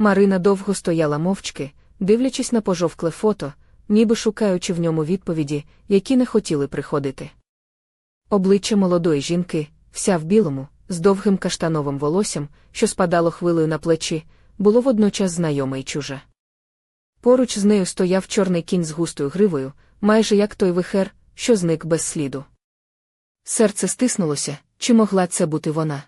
Марина довго стояла мовчки, дивлячись на пожовкле фото, ніби шукаючи в ньому відповіді, які не хотіли приходити. Обличчя молодої жінки, вся в білому, з довгим каштановим волоссям, що спадало хвилею на плечі, було водночас знайоме й чуже. Поруч з нею стояв чорний кінь з густою гривою, майже як той вихер, що зник без сліду. Серце стиснулося, чи могла це бути вона?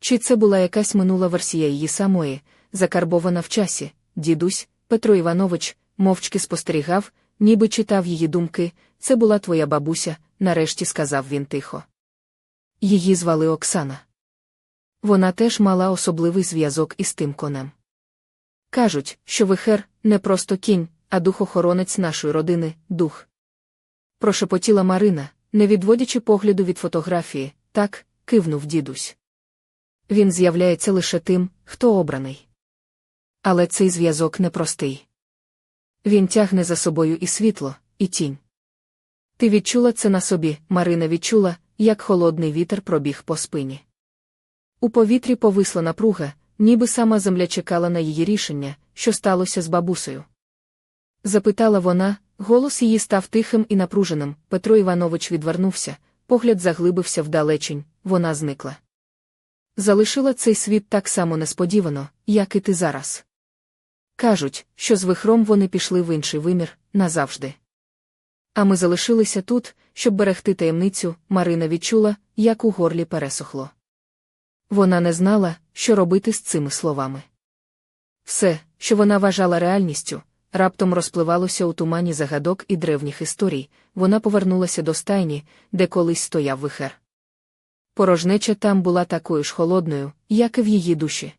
Чи це була якась минула версія її самої, закарбована в часі, дідусь, Петро Іванович, мовчки спостерігав, ніби читав її думки, це була твоя бабуся, нарешті сказав він тихо. Її звали Оксана. Вона теж мала особливий зв'язок із тим конем. Кажуть, що вихер не просто кінь, а духохоронець нашої родини, дух. Прошепотіла Марина, не відводячи погляду від фотографії, так, кивнув дідусь. Він з'являється лише тим, хто обраний. Але цей зв'язок непростий. Він тягне за собою і світло, і тінь. Ти відчула це на собі, Марина відчула, як холодний вітер пробіг по спині. У повітрі повисла напруга, ніби сама земля чекала на її рішення, що сталося з бабусею. Запитала вона, голос її став тихим і напруженим. Петро Іванович відвернувся, погляд заглибився вдалечінь, вона зникла. Залишила цей світ так само несподівано, як і ти зараз. Кажуть, що з вихром вони пішли в інший вимір назавжди. А ми залишилися тут, щоб берегти таємницю, Марина відчула, як у горлі пересохло. Вона не знала, що робити з цими словами. Все, що вона вважала реальністю, раптом розпливалося у тумані загадок і древніх історій, вона повернулася до стайні, де колись стояв вихер. Порожнеча там була такою ж холодною, як і в її душі.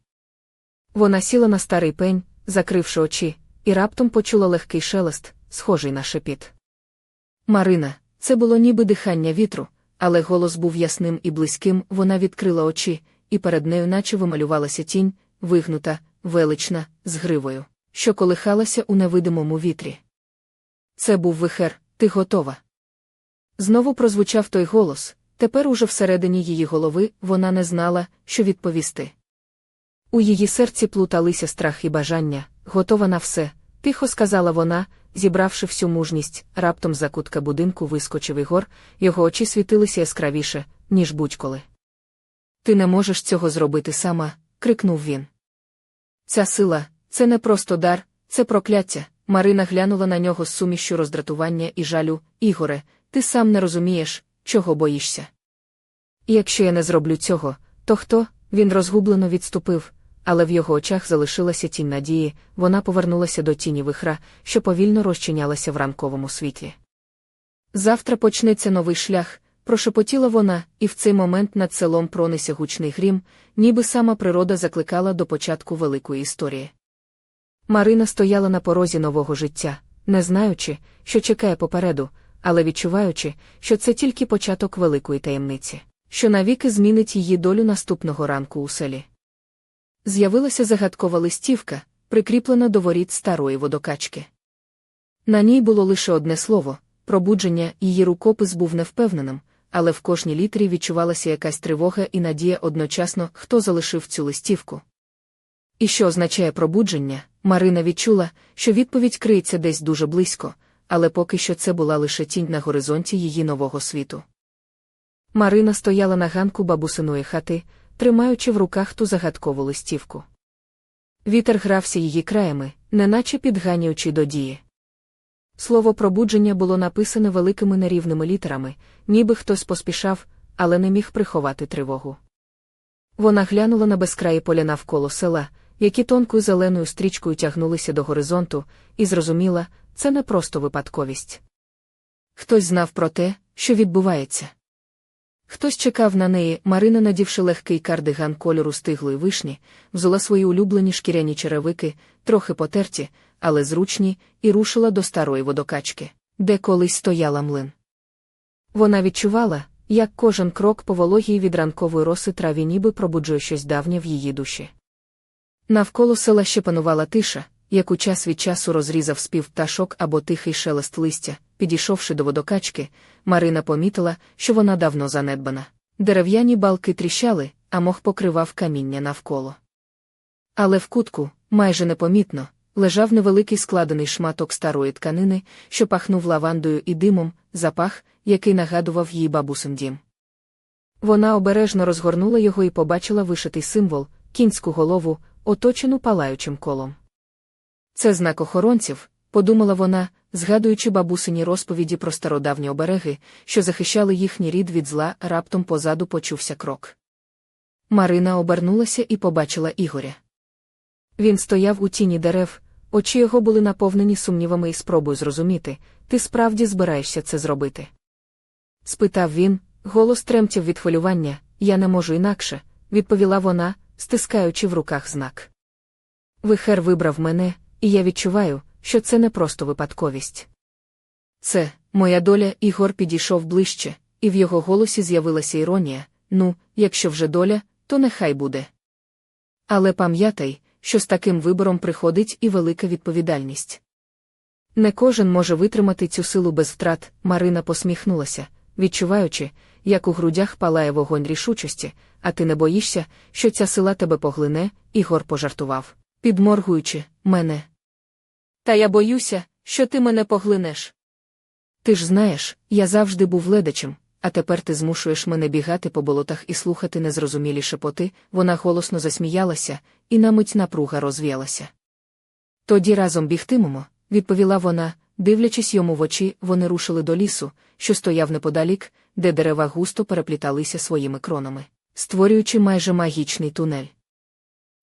Вона сіла на старий пень, закривши очі, і раптом почула легкий шелест, схожий на шепіт. Марина, це було ніби дихання вітру, але голос був ясним і близьким, вона відкрила очі, і перед нею наче вималювалася тінь, вигнута, велична, з гривою, що колихалася у невидимому вітрі. Це був вихер, ти готова. Знову прозвучав той голос, тепер уже всередині її голови вона не знала, що відповісти. У її серці плуталися страх і бажання, готова на все, тихо сказала вона, зібравши всю мужність, раптом за кутка будинку вискочив Ігор, його очі світилися яскравіше, ніж будь-коли. Ти не можеш цього зробити сама, крикнув він. Ця сила, це не просто дар, це прокляття. Марина глянула на нього з сумішю роздратування і жалю. Ігоре, ти сам не розумієш, чого боїшся. Якщо я не зроблю цього, то хто? Він розгублено відступив, але в його очах залишилася тінь надії, вона повернулася до тіні вихра, що повільно розчинялася в ранковому світлі. Завтра почнеться новий шлях, прошепотіла вона, і в цей момент над селом пронесся гучний грім, ніби сама природа закликала до початку великої історії. Марина стояла на порозі нового життя, не знаючи, що чекає попереду, але відчуваючи, що це тільки початок великої таємниці, що навіки змінить її долю наступного ранку у селі. З'явилася загадкова листівка, прикріплена до воріт старої водокачки. На ній було лише одне слово пробудження, її рукопис був невпевненим, але в кожній літрі відчувалася якась тривога і надія одночасно, хто залишив цю листівку. І що означає пробудження, Марина відчула, що відповідь криється десь дуже близько, але поки що це була лише тінь на горизонті її нового світу. Марина стояла на ганку бабусиної хати, тримаючи в руках ту загадкову листівку. Вітер грався її краями, неначе підганяючи до дії. Слово пробудження було написане великими нерівними літерами, ніби хтось поспішав, але не міг приховати тривогу. Вона глянула на безкраї поля навколо села, які тонкою зеленою стрічкою тягнулися до горизонту, і зрозуміла, це не просто випадковість. Хтось знав про те, що відбувається. Хтось чекав на неї, Марина, надівши легкий кардиган кольору стиглої вишні, взяла свої улюблені шкіряні черевики, трохи потерті, але зручні, і рушила до старої водокачки, де колись стояла млин. Вона відчувала, як кожен крок по вологій від ранкової роси траві ніби пробуджує щось давнє в її душі. Навколо села ще панувала тиша, яку час від часу розрізав спів пташок або тихий шелест листя, підійшовши до водокачки, Марина помітила, що вона давно занедбана. Дерев'яні балки тріщали, а мох покривав каміння навколо. Але в кутку, майже непомітно, лежав невеликий складений шматок старої тканини, що пахнув лавандою і димом, запах, який нагадував їй бабусин дім. Вона обережно розгорнула його і побачила вишитий символ, кінську голову, оточену палаючим колом. Це знак охоронців, подумала вона, згадуючи бабусині розповіді про стародавні обереги, що захищали їхній рід від зла, раптом позаду почувся крок. Марина обернулася і побачила Ігоря. Він стояв у тіні дерев, очі його були наповнені сумнівами і спробою зрозуміти, ти справді збираєшся це зробити. Спитав він, голос тремтів від хвилювання, я не можу інакше, відповіла вона, стискаючи в руках знак. Вихер вибрав мене, і я відчуваю, що це не просто випадковість. Це, моя доля, Ігор підійшов ближче, і в його голосі з'явилася іронія ну, якщо вже доля, то нехай буде. Але пам'ятай, що з таким вибором приходить і велика відповідальність. Не кожен може витримати цю силу без втрат, Марина посміхнулася, відчуваючи, як у грудях палає вогонь рішучості, а ти не боїшся, що ця сила тебе поглине, Ігор пожартував, підморгуючи, мене. Та я боюся, що ти мене поглинеш. Ти ж знаєш, я завжди був ледачем, а тепер ти змушуєш мене бігати по болотах і слухати незрозумілі шепоти, вона голосно засміялася, і на мить напруга розвіялася. Тоді разом бігтимемо, відповіла вона, дивлячись йому в очі, вони рушили до лісу, що стояв неподалік, де дерева густо перепліталися своїми кронами, створюючи майже магічний тунель.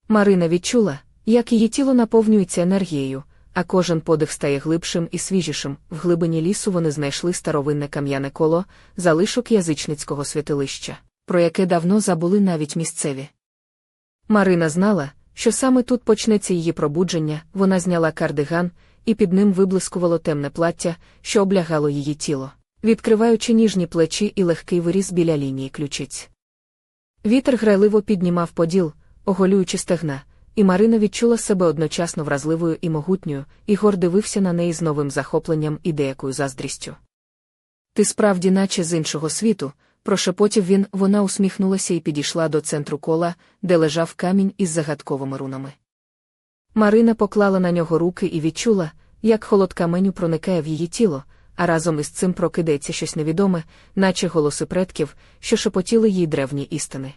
Марина відчула, як її тіло наповнюється енергією, а кожен подих стає глибшим і свіжішим. В глибині лісу вони знайшли старовинне кам'яне коло, залишок язичницького святилища, про яке давно забули навіть місцеві. Марина знала, що саме тут почнеться її пробудження, вона зняла кардиган, і під ним виблискувало темне плаття, що облягало її тіло, відкриваючи ніжні плечі і легкий виріз біля лінії ключиць. Вітер грайливо піднімав поділ, оголюючи стегна, і Марина відчула себе одночасно вразливою і могутньою, Ігор дивився на неї з новим захопленням і деякою заздрістю. Ти справді, наче з іншого світу, прошепотів він, вона усміхнулася і підійшла до центру кола, де лежав камінь із загадковими рунами. Марина поклала на нього руки і відчула, як холод каменю проникає в її тіло, а разом із цим прокидається щось невідоме, наче голоси предків, що шепотіли їй древні істини.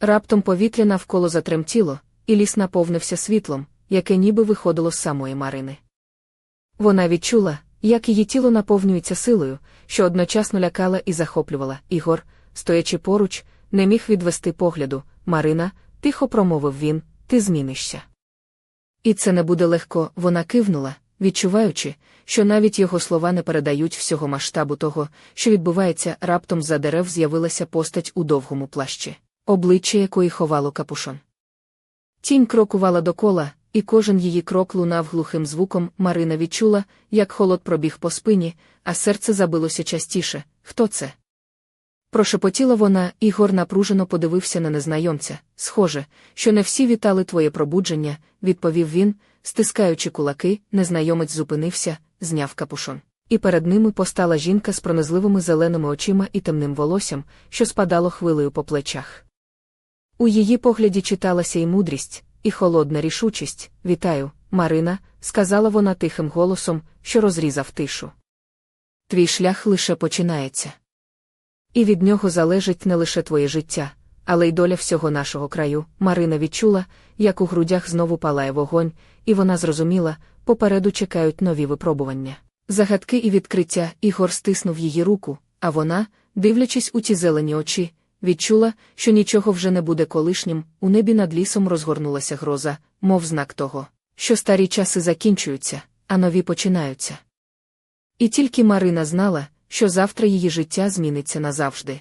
Раптом повітря навколо затремтіло, і ліс наповнився світлом, яке ніби виходило з самої Марини. Вона відчула, як її тіло наповнюється силою, що одночасно лякала і захоплювала. Ігор, стоячи поруч, не міг відвести погляду. Марина, тихо промовив він, ти змінишся. І це не буде легко, вона кивнула, відчуваючи, що навіть його слова не передають всього масштабу того, що відбувається, раптом за дерев з'явилася постать у довгому плащі, обличчя якої ховало капушон. Тінь крокувала докола, і кожен її крок лунав глухим звуком. Марина відчула, як холод пробіг по спині, а серце забилося частіше. Хто це? Прошепотіла вона, Ігор напружено подивився на незнайомця. Схоже, що не всі вітали твоє пробудження, відповів він, стискаючи кулаки, незнайомець зупинився, зняв капушон. І перед ними постала жінка з пронизливими зеленими очима і темним волоссям, що спадало хвилею по плечах. У її погляді читалася і мудрість, і холодна рішучість. Вітаю, Марина, сказала вона тихим голосом, що розрізав тишу. Твій шлях лише починається. І від нього залежить не лише твоє життя, але й доля всього нашого краю. Марина відчула, як у грудях знову палає вогонь, і вона зрозуміла, попереду чекають нові випробування. Загадки і відкриття Ігор стиснув її руку, а вона, дивлячись у ті зелені очі, відчула, що нічого вже не буде колишнім, у небі над лісом розгорнулася гроза, мов знак того, що старі часи закінчуються, а нові починаються. І тільки Марина знала, що завтра її життя зміниться назавжди.